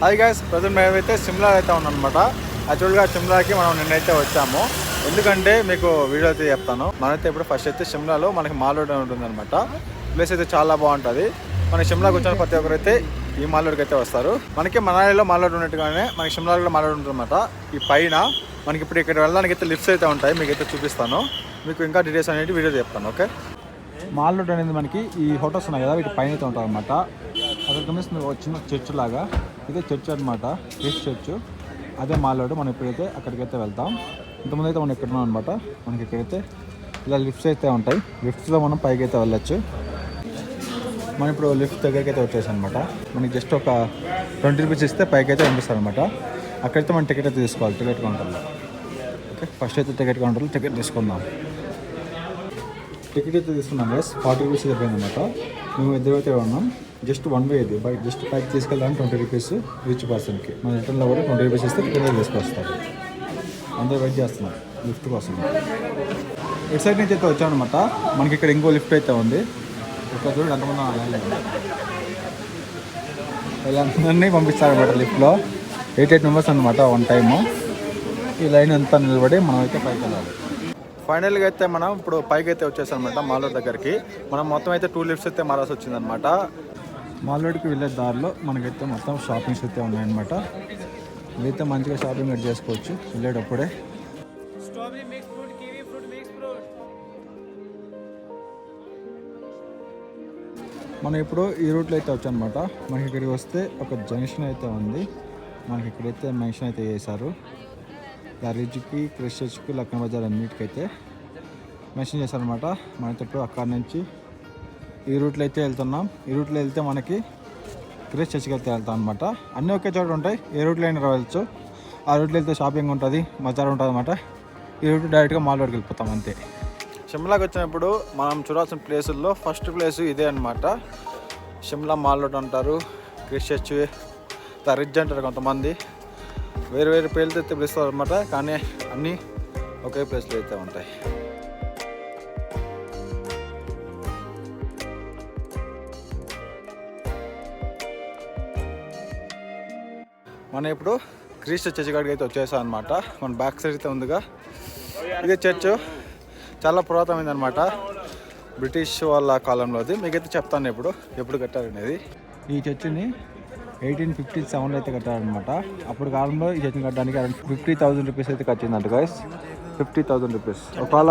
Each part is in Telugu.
హాయ్ గాయస్ ప్రజెంట్ మేమైతే సిమ్లా అయితే ఉన్నాం అనమాట యాక్చువల్గా సిమ్లాకి మనం నిన్నైతే వచ్చాము. ఎందుకంటే మీకు వీడియో అయితే చెప్తాను. మనైతే ఇప్పుడు ఫస్ట్ అయితే సిమ్లాలో మనకి మాల్ రోడ్ ఉంటుందన్నమాట. ప్లేస్ అయితే చాలా బాగుంటుంది. మన సిమ్లాకి వచ్చిన ప్రతి ఒక్కరైతే ఈ మాల్ రోడ్కి అయితే వస్తారు. మనకి మనాలిలో మాల్ ఉన్నట్టుగానే మనకి సిమ్లాలో కూడా మాల్ ఉంటుందన్నమాట. ఈ పైన మనకి ఇప్పుడు ఇక్కడ వెళ్ళడానికి అయితే లిఫ్ట్స్ అయితే ఉంటాయి. మీకు అయితే చూపిస్తాను. మీకు ఇంకా డీటెయిల్స్ అనేది వీడియో చెప్తాను ఓకే మాల్ రోడ్ అనేది మనకి ఈ హోటల్స్ ఉన్నాయి కదా వీటి పైన అయితే ఉంటారు అనమాట అక్కడ గమనిస్తుంది ఒక చిన్న చర్చ్ లాగా. ఇదే చర్చ్ అనమాట క్రిస్ట్ చర్చ్ అదే మాలోడు మనం ఇప్పుడైతే అక్కడికైతే వెళ్తాం. ఇంతకుముందు అయితే మనం ఎక్కడున్నాం అనమాట మనకి ఇక్కడైతే ఇలా లిఫ్ట్స్ అయితే ఉంటాయి. లిఫ్ట్స్లో మనం పైకి అయితే వెళ్ళొచ్చు. మనం ఇప్పుడు లిఫ్ట్ దగ్గరికి అయితే వచ్చేసాం అనమాట మనకి జస్ట్ ఒక ట్వంటీ రూపీస్ ఇస్తే పైకి అయితే పంపిస్తారు అనమాట అక్కడైతే మనం టికెట్ అయితే తీసుకోవాలి. టికెట్ కౌంటర్లో ఓకే ఫస్ట్ అయితే టికెట్ కౌంటర్లో టికెట్ తీసుకుందాం. టికెట్ అయితే తీసుకున్నాం గైస్ ఫార్టీ రూపీస్ అయిపోయింది అనమాట మేము ఇద్దరు అయితే ఉన్నాం. జస్ట్ వన్ వే ఇది. బయట జస్ట్ పైకి తీసుకెళ్ళడానికి ట్వంటీ రూపీస్ రిచ్ పర్సన్కి మన రిటర్న్లో కూడా ట్వంటీ రూపీస్ ఇస్తే టికెట్ తీసుకొస్తారు. అందరూ వెయిట్ చేస్తున్నాం లిఫ్ట్ కోసం. ఇటు సైడ్ నుంచి అయితే వచ్చామన్నమాట. మనకి ఇక్కడ ఇంకో లిఫ్ట్ అయితే ఉంది. ఇక్కడ చూడండి ఎంతమంది వెళ్ళాలి వీళ్ళందరినీ పంపిస్తారనమాట లిఫ్ట్లో ఎయిట్ ఎయిట్ మెంబర్స్ అనమాట వన్ టైము ఈ లైన్ అంతా నిలబడి మనం అయితే పైకి వెళ్ళాలి. ఫైనల్గా అయితే మనం ఇప్పుడు పైకి అయితే వచ్చేసాం అనమాట మాలోడ్ దగ్గరికి. మనం మొత్తం అయితే టూ లిఫ్ట్స్ అయితే మారాల్సి వచ్చిందనమాట మాల్లోడికి వెళ్ళే దారిలో మనకైతే మొత్తం షాపింగ్స్ అయితే ఉన్నాయన్నమాట. మీతో మంచిగా షాపింగ్ అయితే చేసుకోవచ్చు. వెళ్ళేటప్పుడే. మనం ఇప్పుడు ఈ రూట్లో అయితే వచ్చామన్నమాట. మనకి ఇక్కడికి వస్తే ఒక జంక్షన్ అయితే ఉంది. మనకి ఇక్కడైతే మెన్షన్ అయితే చేశారు. దరీజ్కి క్రిస్టర్స్కి లక్న బజార్ అన్నిటికైతే మెన్షన్ చేశారనమాట మనతో ఇప్పుడు అక్కడి నుంచి ఈ రూట్లో అయితే వెళ్తున్నాం. ఈ రూట్లో వెళ్తే మనకి క్రిస్ చర్చికి అయితే వెళ్తాం అనమాట అన్నీ ఒకే చోట ఉంటాయి. ఏ రూట్లో అయినా వెళ్ళచ్చు ఆ రూట్లో వెళ్తే షాపింగ్ ఉంటుంది మజార్ ఉంటుంది అనమాట ఈ రూట్ డైరెక్ట్గా మాల్ రోడ్కి వెళ్ళిపోతాం అంతే. షిమ్లాకి వచ్చినప్పుడు మనం చూడాల్సిన ప్లేసుల్లో ఫస్ట్ ప్లేస్ ఇదే అనమాట షిమ్లా మాల్ రోడ్ అంటారు. క్రిస్ చర్చ్ ద రిడ్జ్ అంటారు కొంతమంది. వేరు వేరు పేర్లతో అయితే పిలుస్తారు అనమాట కానీ అన్నీ ఒకే ప్లేస్లో అయితే ఉంటాయి. మనం ఇప్పుడు క్రీస్తు చర్చ్ కాడికి అయితే వచ్చేసాం అనమాట మన బ్యాక్ సైడ్ అయితే ఉందిగా. ఇదే చర్చ్ చాలా పురాతనమైంది అనమాట బ్రిటిష్ వాళ్ళ కాలంలోది మీకైతే చెప్తాను ఇప్పుడు ఎప్పుడు కట్టారనేది ఈ చర్చిని ఎయిటీన్ ఫిఫ్టీ సెవెన్లో అయితే కట్టారనమాట అప్పుడు కాలంలో ఈ చర్చిని కట్టడానికి అరౌండ్ ఫిఫ్టీ థౌసండ్ రూపీస్ అయితే ఖర్చిందంట గైస్ ఫిఫ్టీ థౌసండ్ రూపీస్. ఒకవేళ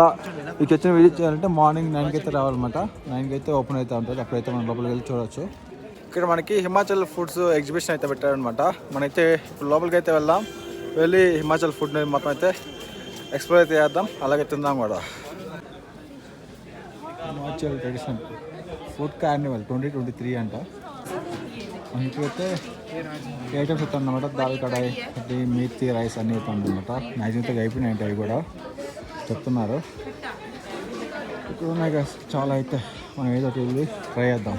ఈ చర్చిని విజిట్ చేయాలంటే మార్నింగ్ నైన్కి అయితే రావాలన్నమాట. నైన్కి అయితే ఓపెన్ అయితే ఉంటుంది. అప్పుడైతే మనం లోపలికి వెళ్ళి చూడొచ్చు. ఇక్కడ మనకి హిమాచల్ ఫుడ్స్ ఎగ్జిబిషన్ అయితే పెట్టారనమాట మనైతే ఇప్పుడు లోపలికి అయితే వెళ్దాం. వెళ్ళి హిమాచల్ ఫుడ్ మొత్తం అయితే ఎక్స్ప్లోర్ అయితే చేద్దాం. అలాగే తిందాం కూడా. Himachal tradition food carnival twenty twenty three అంట. అందుకైతే ఐటమ్స్ అయితే అన్నమాట. దాల్ కడాయి అది మీతి రైస్ అన్నీ అయితే అనమాట మ్యాక్సిమం అయితే అయిపోయినాయి అవి కూడా చెప్తున్నారు. ఇక్కడ ఉన్నాయి కదా చాలా అయితే మనం ఏదో ఒకటి వెళ్ళి ట్రై చేద్దాం.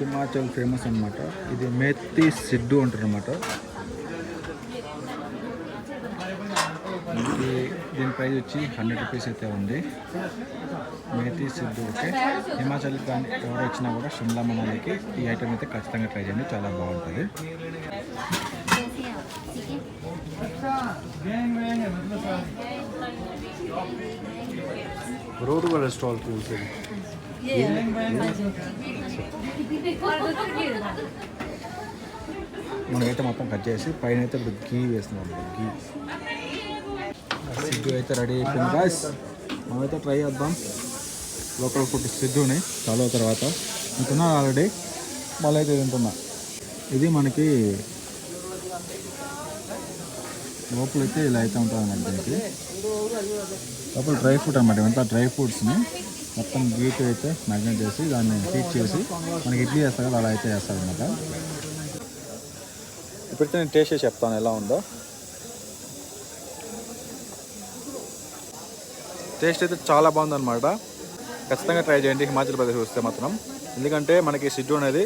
హిమాచల్ ఫేమస్ అనమాట ఇది మేతి సిడ్డు అంటారనమాట మనకి దీని ప్రైస్ వచ్చి హండ్రెడ్ రూపీస్ అయితే ఉంది. మేతి సిద్ధు ఓకే. హిమాచల్ ఎవరు వచ్చినా కూడా షిమ్లా మనాలికి ఈ ఐటమ్ అయితే ఖచ్చితంగా ట్రై చేయండి చాలా బాగుంటుంది. రోడ్ వాళ్ళ స్టాల్ మనమైతే మొత్తం కట్ చేసి పైన అయితే ఇప్పుడు గీ వేస్తున్నాం గీ సిద్ధు అయితే రెడీ అయిపోయింది గాయస్ మనమైతే ట్రై చేద్దాం. లోకల్ ఫుడ్ సిద్ధుని చాలా తర్వాత. తింటున్నా ఆల్రెడీ మళ్ళీ అయితే తింటున్నా. ఇది మనకి లోపలైతే ఇలా అయితే ఉంటుంది అన్నమాట దీనికి. లోపల డ్రై ఫ్రూట్ అనమాట ఇవంతా డ్రై ఫ్రూట్స్ని. మొత్తం గీట్ అయితే మ్యాగ్నెట్ చేసి దాన్ని హీట్ చేసి మనకి ఇడ్లీ చేస్తారు కదా అలా అయితే చేస్తారనమాట ఇప్పుడైతే నేను టేస్ట్ చేసి చెప్తాను ఎలా ఉందో. టేస్ట్ అయితే చాలా బాగుందన్నమాట. ఖచ్చితంగా ట్రై చేయండి హిమాచల్ ప్రదేశ్ వస్తే మాత్రం. ఎందుకంటే మనకి సిడ్డు అనేది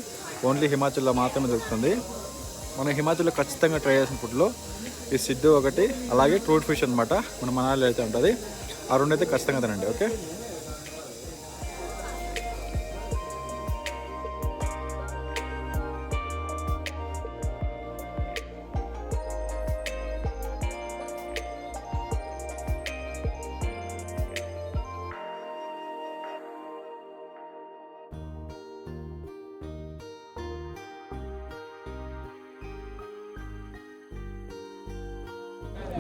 ఓన్లీ హిమాచల్లో మాత్రమే దొరుకుతుంది. మనం హిమాచల్లో ఖచ్చితంగా ట్రై చేసిన ఫుడ్లో ఈ సిడ్డు ఒకటి అలాగే ట్రూట్ ఫిష్ అనమాట మన మనాలి అయితే ఉంటుంది. ఆ రెండు అయితే ఖచ్చితంగా తినండి ఓకే?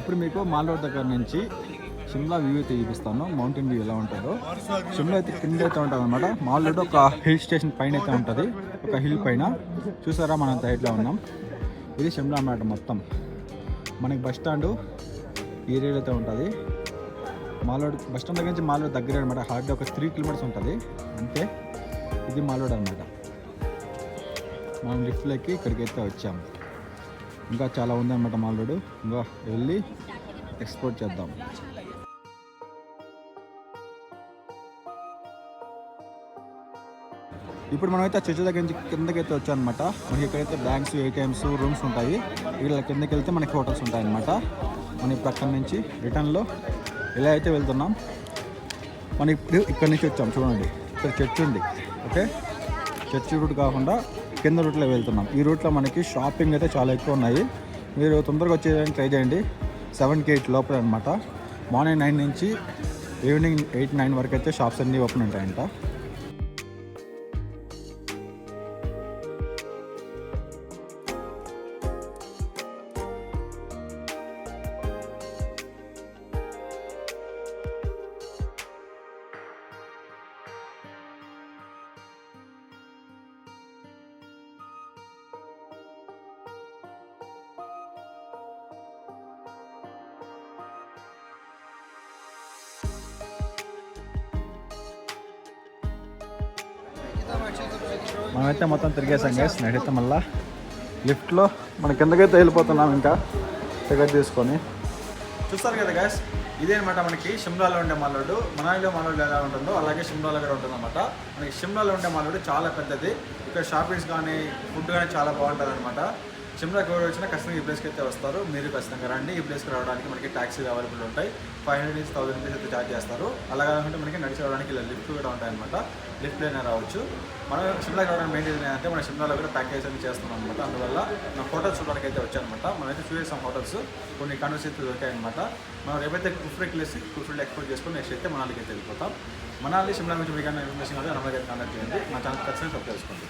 ఇప్పుడు మీకు మాల్ రోడ్ దగ్గర నుంచి షిమ్లా వ్యూ అయితే చూపిస్తాను. మౌంటైన్ వ్యూ ఎలా ఉంటుందో. షిమ్లా అయితే కింద అయితే ఉంటుంది అనమాట మాల్ రోడ్ ఒక హిల్ స్టేషన్ పైన అయితే ఉంటుంది. ఒక హిల్ పైన. చూసారా మనం సైడ్లో ఉన్నాం? ఇది షిమ్లా అన్నమాట మొత్తం. మనకి బస్ స్టాండ్ ఏరియాలో అయితే ఉంటుంది. మాలోడ్ బస్ స్టాండ్ దగ్గర నుంచి మాలోడ్ దగ్గర అనమాట హార్డ్ ఒక త్రీ కిలోమీటర్స్ ఉంటుంది. అంతే. ఇది మాలోడ్ అనమాట మనం లిఫ్ట్లోకి ఎక్కి ఇక్కడికి అయితే వచ్చాము. ఇంకా చాలా ఉందన్నమాట మాలోడు ఇంకా వెళ్ళి ఎక్స్పోర్ట్ చేద్దాం. ఇప్పుడు మనమైతే చర్చ దగ్గర నుంచి కిందకి అయితే వచ్చాం అనమాట మనకి ఇక్కడైతే బ్యాంక్స్ ఏటీఎంస్ రూమ్స్ ఉంటాయి. ఇక్కడ కిందకి వెళ్తే మనకి హోటల్స్ ఉంటాయి అనమాట మనం ఇప్పుడు అక్కడి నుంచి రిటర్న్లో ఇలా అయితే వెళ్తున్నాం. మనం ఇప్పుడు ఇక్కడ నుంచి వచ్చాం చూడండి. ఇక్కడ చర్చ్ ఉంది. ఓకే? చర్చ్ రూట్ కాకుండా కింద రూట్లో వెళ్తున్నాం. ఈ రూట్లో మనకి షాపింగ్ అయితే చాలా ఎక్కువ ఉన్నాయి. మీరు తొందరగా వచ్చేదానికి ట్రై చేయండి. సెవెన్కి ఎయిట్ లోపల అనమాట మార్నింగ్ నైన్ నుంచి ఈవినింగ్ ఎయిట్ నైన్ వరకు అయితే షాప్స్ అన్నీ ఓపెన్ ఉంటాయంట. మనమైతే మొత్తం తిరిగేసాం గేస్ నైట్ మళ్ళా లిఫ్ట్లో మన కిందకైతే వెళ్ళిపోతున్నాం ఇంకా. టికెట్ తీసుకొని. చూస్తారు కదా గ్యాస్ ఇదే అనమాట మనకి షిమ్లాలో ఉండే మాలోడు మనాలిలో మాలోడు ఎలా ఉంటుందో అలాగే షిమ్లాలో కూడా ఉంటుంది అనమాట మనకి షిమ్లాలో ఉండే మాలోడు చాలా పెద్దది. ఇక్కడ షాపింగ్స్ కానీ ఫుడ్ కానీ చాలా బాగుంటుంది అనమాట షిమ్లాకి ఎవరు వచ్చినా ఖచ్చితంగా ఈ ప్లేస్కి అయితే వస్తారు. మీరు ఖచ్చితంగా రండి. ఈ ప్లేస్కి రావడానికి మనకి ట్యాక్సీలు అవైలబుల్ ఉంటాయి. ఫైవ్ హండ్రెడ్ నుంచి థౌసండ్ రూపీస్ అయితే ఛార్జ్ చేస్తారు. అలా కాకుండా మనకి నడిచి రావడానికి ఇలా లిఫ్ట్ కూడా ఉంటాయన్నమాట. లిఫ్ట్ అయినా రావచ్చు. మనం షిమ్లాకి రావడానికి మెయిన్ రీజన్ ఏంటంటే మన షిమ్లాలో కూడా ప్యాకేజ్ అని చేస్తున్నాం అనమాట అందువల్ల నా హోటల్స్ చూడడానికి అయితే వచ్చానమాట మనమైతే చూసేసాం హోటల్స్. కొన్ని కన్వర్స్ అయితే అనమాట మనం రేపైతే కుఫ్రెక్ వెళ్ళేసి కుఫ్రెడ్ ఎక్స్పోర్ట్ చేసుకొని నెక్స్ట్ అయితే మనాలికి అయితే వెళ్ళిపోతాం. మనాలి షిమ్లా నుంచి మీకు ఇన్ఫర్మేషన్ కావాలి నమ్మకం కాంటాక్ట్ చేయండి. మా ఛానల్ ఖచ్చితంగా సబ్స్క్రైబ్ చేసుకోండి.